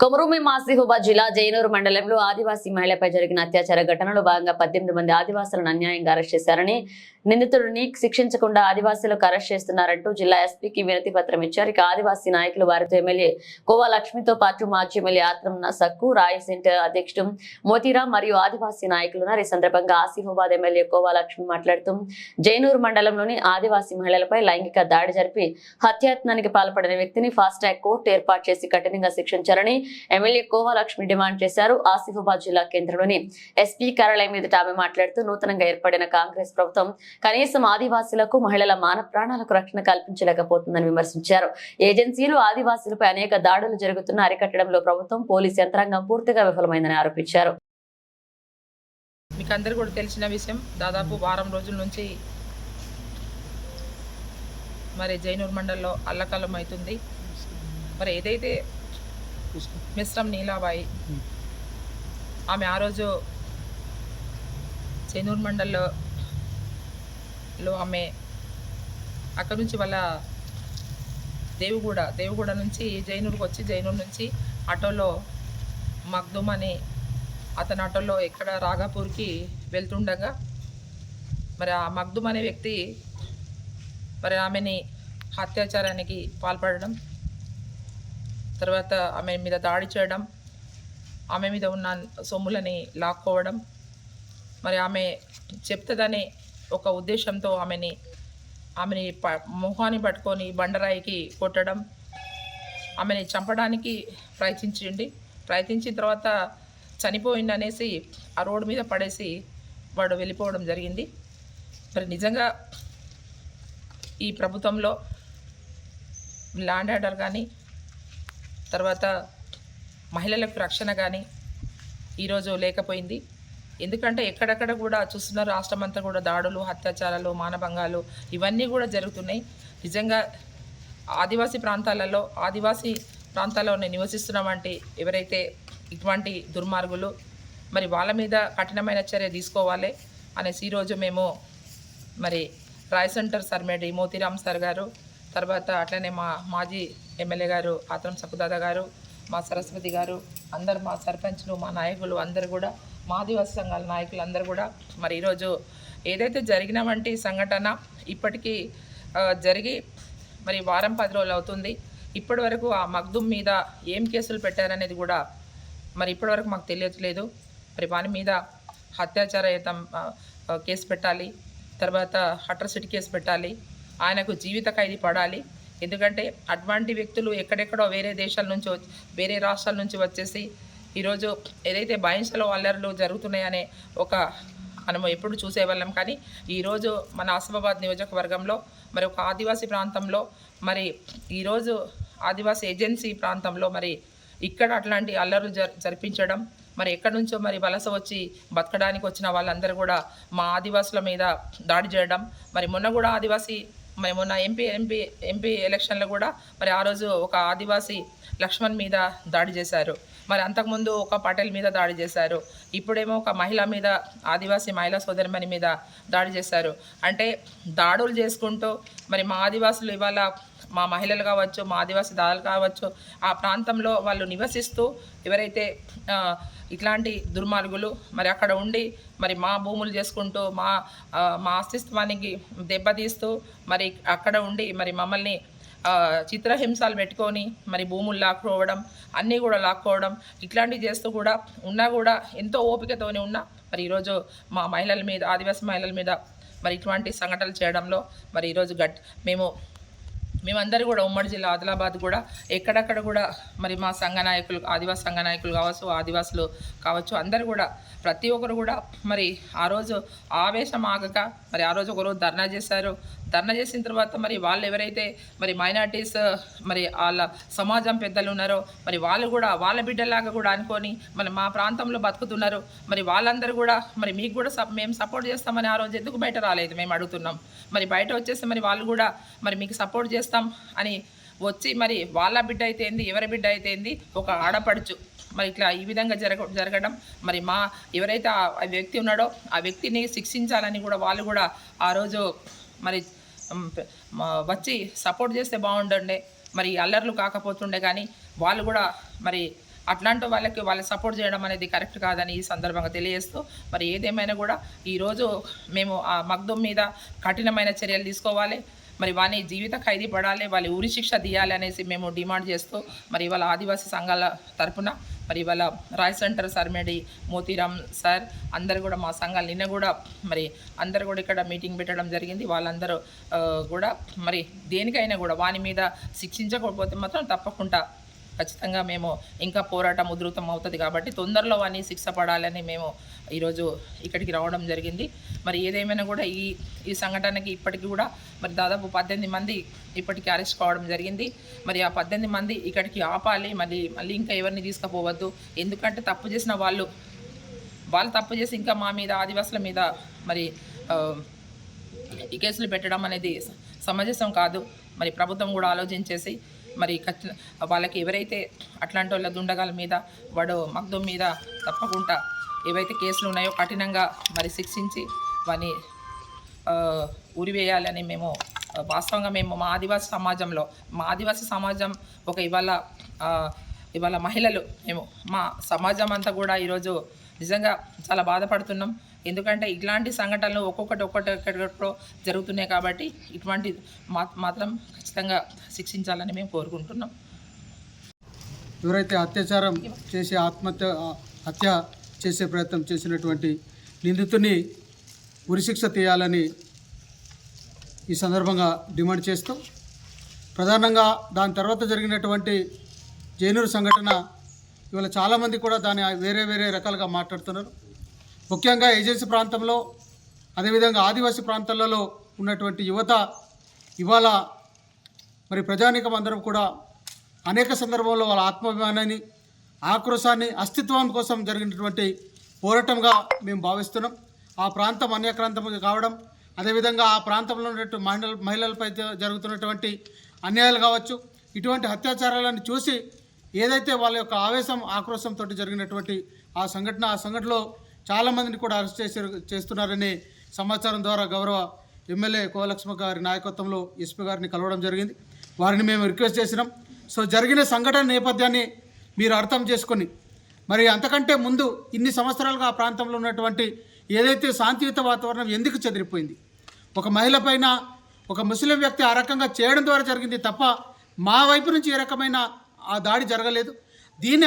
కొమరూమి మాసిహుబా జిల్లా జైనూరు మండలంలో ఆదివాసీ మహిళపై జరిగిన అత్యాచార ఘటనలో భాగంగా పద్దెనిమిది మంది ఆదివాసులను అన్యాయంగా అరెస్ట్ చేశారని నిందితుడిని శిక్షించకుండా ఆదివాసీలకు అరెస్ట్ చేస్తున్నారంటూ జిల్లా ఎస్పీకి వినతి పత్రం ఇచ్చారు. ఇక ఆదివాసీ నాయకులు వారితో ఎమ్మెల్యే కోవా లక్ష్మితో పాటు మాజీ ఎమ్మెల్యే ఆత్రం సక్కు రాయ్ సెంటర్ అధ్యక్షుడు మోతీరామ్ మరియు ఆదివాసీ నాయకులు ఉన్నారు. ఈ సందర్భంగా ఆసిఫాబాద్ ఎమ్మెల్యే కోవా లక్ష్మి మాట్లాడుతూ జైనూరు మండలంలోని ఆదివాసీ మహిళలపై లైంగిక దాడి జరిపి హత్యాయత్నానికి పాల్పడిన వ్యక్తిని ఫాస్ట్ ట్రాక్ కోర్టు ఏర్పాటు చేసి కఠినంగా శిక్షించారని ఎమ్మెల్యే కోమలక్ష్మి డిమాండ్ చేశారు. ఆసిఫాబాద్ జిల్లా కేంద్రంలోని ఎస్పీ కార్యాలయం మీద ఆమె మాట్లాడుతూ నూతనంగా ఏర్పడిన కాంగ్రెస్ ప్రభుత్వం కనీసం ఆదివాసీలకు మహిళల మాన ప్రాణాలకు రక్షణ కల్పించలేకపోతుందని విమర్శించారు. ఏజెన్సీలు ఆదివాసీలపై అనేక దాడులు జరుగుతున్న అరికట్టడంలో ప్రభుత్వం పోలీస్ యంత్రాంగం పూర్తిగా విఫలమైందని ఆరోపించారు. మీకు అందరు కూడా తెలిసిన విషయం దాదాపు వారం రోజుల నుంచి మరి జైనూర్ మండల్లో అల్లకల్లం అవుతుంది మరి ఏదైతే మిశ్రం నీలాబాయి. ఆమె ఆ రోజు చెన్నూరు మండల్లో లో ఆమె అక్కడ నుంచి వాళ్ళ దేవుగూడ దేవుగూడ నుంచి జైనూరుకి వచ్చి జైనూరు నుంచి ఆటోలో మగ్దుమ్ అని అతని ఆటోలో ఎక్కడ రాఘాపూర్కి వెళ్తుండగా మరి ఆ మగ్దుమ్ అనే వ్యక్తి మరి ఆమెని అత్యాచారానికి పాల్పడడం తర్వాత ఆమె మీద దాడి చేయడం ఆమె మీద ఉన్న సొమ్ములని లాక్కోవడం. మరి ఆమె చెప్తుందనే ఒక ఉద్దేశంతో ఆమెని ఆమెని ప మొహాన్ని పట్టుకొని బండరాయికి కొట్టడం. ఆమెని చంపడానికి ప్రయత్నించిండి ప్రయత్నించిన తర్వాత చనిపోయింది అనేసి ఆ రోడ్డు మీద పడేసి వాడు వెళ్ళిపోవడం జరిగింది. మరి నిజంగా ఈ ప్రభుత్వంలో ల్యాండ్ ఆర్డర్ కానీ తర్వాత మహిళలకు రక్షణ కానీ ఈరోజు లేకపోయింది. ఎందుకంటే ఎక్కడెక్కడ కూడా చూస్తున్నారు రాష్ట్రం అంతా కూడా దాడులు అత్యాచారాలు మానభంగాలు ఇవన్నీ కూడా జరుగుతున్నాయి. నిజంగా ఆదివాసీ ప్రాంతాలలో ఆదివాసీ ప్రాంతాల్లో నివసిస్తున్నామంటే ఎవరైతే ఇటువంటి దుర్మార్గులు మరి వాళ్ళ మీద కఠినమైన చర్య తీసుకోవాలి అనేసి ఈరోజు మేము మరి రాయ్ సెంటర్ సర్మేడి మోతీరామ్ సార్ గారు తర్వాత అట్లనే మా మాజీ ఎమ్మెల్యే గారు ఆత్రం సకుదాద గారు మా సరస్వతి గారు అందరు మా సర్పంచ్లు మా నాయకులు అందరు కూడా మా ఆదివాసీ సంఘాల నాయకులు అందరూ కూడా మరి ఈరోజు ఏదైతే జరిగిన వంటి సంఘటన ఇప్పటికీ జరిగి మరి వారం పది రోజులు అవుతుంది. ఇప్పటి వరకు ఆ మగ్దుమ్ మీద ఏం కేసులు పెట్టారనేది కూడా మరి ఇప్పటివరకు మాకు తెలియట్లేదు. మరి వాని మీద అత్యాచార కేసు పెట్టాలి. తర్వాత అట్రసిటీ కేసు పెట్టాలి. ఆయనకు జీవిత ఖైదీ పడాలి. ఎందుకంటే అటువంటి వ్యక్తులు ఎక్కడెక్కడో వేరే దేశాల నుంచి వేరే రాష్ట్రాల నుంచి వచ్చేసి ఈరోజు ఏదైతే భయంసలో అల్లర్లు జరుగుతున్నాయనే ఒక మనం ఎప్పుడు చూసేవాళ్ళం. కానీ ఈరోజు మన ఆసిఫాబాద్ నియోజకవర్గంలో మరి ఒక ఆదివాసీ ప్రాంతంలో మరి ఈరోజు ఆదివాసీ ఏజెన్సీ ప్రాంతంలో మరి ఇక్కడ అట్లాంటి అల్లర్లు జర్ జరిపించడం మరి ఎక్కడి నుంచో మరి వలస వచ్చి బతకడానికి వచ్చిన వాళ్ళందరూ కూడా మా ఆదివాసుల మీద దాడి చేయడం మరి మొన్న కూడా ఆదివాసీ మరి మొన్న ఎంపీ ఎంపీ ఎంపీ ఎలక్షన్లో కూడా మరి ఆ రోజు ఒక ఆదివాసీ లక్ష్మణ్ మీద దాడి చేశారు. మరి అంతకుముందు ఒక పటేల్ మీద దాడి చేశారు. ఇప్పుడేమో ఒక మహిళ మీద ఆదివాసీ మహిళా సోదరిమణి మీద దాడి చేశారు. అంటే దాడులు చేసుకుంటూ మరి మా ఆదివాసులు ఇవాళ మా మహిళలు కావచ్చు మా ఆదివాసీ దాదాలు కావచ్చు ఆ ప్రాంతంలో వాళ్ళు నివసిస్తూ ఎవరైతే ఇట్లాంటి దుర్మార్గులు మరి అక్కడ ఉండి మరి మా భూములు చేసుకుంటూ మా మా అస్తిత్వానికి దెబ్బతీస్తూ మరి అక్కడ ఉండి మరి మమ్మల్ని చిత్రహింసలు పెట్టుకొని మరి భూములు లాక్కోవడం అన్నీ కూడా లాక్కోవడం ఇట్లాంటివి చేస్తూ కూడా ఉన్నా కూడా ఎంతో ఓపికతోనే ఉన్నా మరి ఈరోజు మా మహిళల మీద ఆదివాసీ మహిళల మీద మరి ఇటువంటి సంఘటనలు చేయడంలో మరి ఈరోజు గట్ మేము మేమందరూ కూడా ఉమ్మడి జిల్లా ఆదిలాబాద్ కూడా ఎక్కడక్కడ కూడా మరి మా సంఘ నాయకులు ఆదివాసీ సంఘ నాయకులు కావచ్చు ఆదివాసులు కావచ్చు అందరూ కూడా ప్రతి ఒక్కరు కూడా మరి ఆ రోజు ఆవేశం ఆగక మరి ఆ రోజు ఒకరోజు ధర్నా చేశారు. ధర్నా చేసిన తర్వాత మరి వాళ్ళు ఎవరైతే మరి మైనార్టీస్ మరి వాళ్ళ సమాజం పెద్దలు ఉన్నారో మరి వాళ్ళు కూడా వాళ్ళ బిడ్డలాగా కూడా అనుకొని మరి మా ప్రాంతంలో బతుకుతున్నారు. మరి వాళ్ళందరూ కూడా మరి మీకు కూడా సప్ మేము సపోర్ట్ చేస్తామని ఆ రోజు ఎందుకు బయట రాలేదు మేము అడుగుతున్నాం. మరి బయట వచ్చేసి మరి వాళ్ళు కూడా మరి మీకు సపోర్ట్ చేస్తాం అని వచ్చి మరి వాళ్ళ బిడ్డ అయితే ఏంది ఎవరి బిడ్డ అయితే ఏంది ఒక ఆడపడుచు మరి ఇట్లా ఈ విధంగా జరగ జరగడం మరి మా ఎవరైతే ఆ వ్యక్తి ఉన్నాడో ఆ వ్యక్తిని శిక్షించాలని కూడా వాళ్ళు కూడా ఆ రోజు మరి వచ్చి సపోర్ట్ చేస్తే బాగుండండి. మరి అల్లర్లు కాకపోతుండే కానీ వాళ్ళు కూడా మరి అట్లాంటి వాళ్ళకి వాళ్ళు సపోర్ట్ చేయడం అనేది కరెక్ట్ కాదని ఈ సందర్భంగా తెలియజేస్తూ మరి ఏదేమైనా కూడా ఈరోజు మేము ఆ మగ్దుం మీద కఠినమైన చర్యలు తీసుకోవాలి. మరి వాని జీవిత ఖైదీ పడాలి వాళ్ళ ఉరి శిక్ష తీయాలి అనేసి మేము డిమాండ్ చేస్తూ మరి వాళ్ళ ఆదివాసీ సంఘాల తరఫున మరి ఇవాళ రాయ్ సెంటర్ సార్ మేడి మోతీరామ్ సార్ అందరు కూడా మా సంఘాలు నిన్న కూడా మరి అందరు కూడా ఇక్కడ మీటింగ్ పెట్టడం జరిగింది. వాళ్ళందరూ కూడా మరి దేనికైనా కూడా వాని మీద శిక్షించకపోతే మాత్రం తప్పకుండా ఖచ్చితంగా మేము ఇంకా పోరాటం ఉధృతం అవుతుంది కాబట్టి తొందరలో అని శిక్ష పడాలని మేము ఈరోజు ఇక్కడికి రావడం జరిగింది. మరి ఏదేమైనా కూడా ఈ ఈ సంఘటనకి ఇప్పటికి కూడా మరి దాదాపు పద్దెనిమిది మంది ఇప్పటికి అరెస్ట్ కావడం జరిగింది. మరి ఆ పద్దెనిమిది మంది ఇక్కడికి ఆపాలి మళ్ళీ మళ్ళీ ఇంకా ఎవరిని తీసుకుపోవద్దు. ఎందుకంటే తప్పు చేసిన వాళ్ళు వాళ్ళు తప్పు చేసి ఇంకా మా మీద ఆదివాసుల మీద మరి ఈ కేసులు పెట్టడం అనేది సమంజసం కాదు. మరి ప్రభుత్వం కూడా ఆలోచించేసి మరి ఖచ్చి- వాళ్ళకి ఎవరైతే అట్లాంటి వాళ్ళ దుండగాల మీద వాడు మగ్ధం మీద తప్పకుండా ఏవైతే కేసులు ఉన్నాయో కఠినంగా మరి శిక్షించి వాని ఉరివేయాలని మేము వాస్తవంగా మేము మా ఆదివాసీ సమాజంలో మా ఆదివాసీ సమాజం ఒక ఇవాళ ఇవాళ మహిళలు మేము మా సమాజం అంతా కూడా ఈరోజు నిజంగా చాలా బాధపడుతున్నాం. ఎందుకంటే ఇట్లాంటి సంఘటనలు ఒక్కొక్కటి ఒక్కొక్కటి ఎక్కడెక్కడో జరుగుతున్నాయి కాబట్టి ఇటువంటి మా మాత్రం ఖచ్చితంగా శిక్షించాలని మేము కోరుకుంటున్నాం. ఎవరైతే అత్యాచారం చేసి ఆత్మహత్య హత్య చేసే ప్రయత్నం చేసినటువంటి నిందితుని ఉరిశిక్ష తీయాలని ఈ సందర్భంగా డిమాండ్ చేస్తూ ప్రధానంగా దాని తర్వాత జరిగినటువంటి జైనూరు సంఘటన ఇవాళ చాలామంది కూడా దాన్ని వేరే వేరే రకాలుగా మాట్లాడుతున్నారు. ముఖ్యంగా ఏజెన్సీ ప్రాంతంలో అదేవిధంగా ఆదివాసీ ప్రాంతాలలో ఉన్నటువంటి యువత ఇవాళ మరి ప్రజానీకం అందరం కూడా అనేక సందర్భాల్లో వాళ్ళ ఆత్మాభిమానాన్ని ఆక్రోశాన్ని అస్తిత్వం కోసం జరిగినటువంటి పోరాటంగా మేము భావిస్తున్నాం. ఆ ప్రాంతం అన్యక్రాంతం కావడం అదేవిధంగా ఆ ప్రాంతంలో ఉన్నటువంటి మహిళల మహిళలపై జరుగుతున్నటువంటి అన్యాయాలు కావచ్చు ఇటువంటి అత్యాచారాలను చూసి ఏదైతే వాళ్ళ యొక్క ఆవేశం ఆక్రోశంతో జరిగినటువంటి ఆ సంఘటన ఆ సంఘటనలో చాలామందిని కూడా అరెస్ట్ చేసే చేస్తున్నారనే సమాచారం ద్వారా గౌరవ ఎమ్మెల్యే కోలక్ష్మ గారి నాయకత్వంలో ఎస్పీ గారిని కలవడం జరిగింది. వారిని మేము రిక్వెస్ట్ చేసినాం. సో జరిగిన సంఘటన నేపథ్యాన్ని మీరు అర్థం చేసుకొని మరి అంతకంటే ముందు ఇన్ని సంవత్సరాలుగా ఆ ప్రాంతంలో ఉన్నటువంటి ఏదైతే శాంతియుత వాతావరణం ఎందుకు చెదిరిపోయింది? ఒక మహిళ పైన ఒక ముస్లిం వ్యక్తి ఆ రకంగా చేయడం ద్వారా జరిగింది తప్ప మా వైపు నుంచి ఏ రకమైన ఆ దాడి జరగలేదు. దీన్ని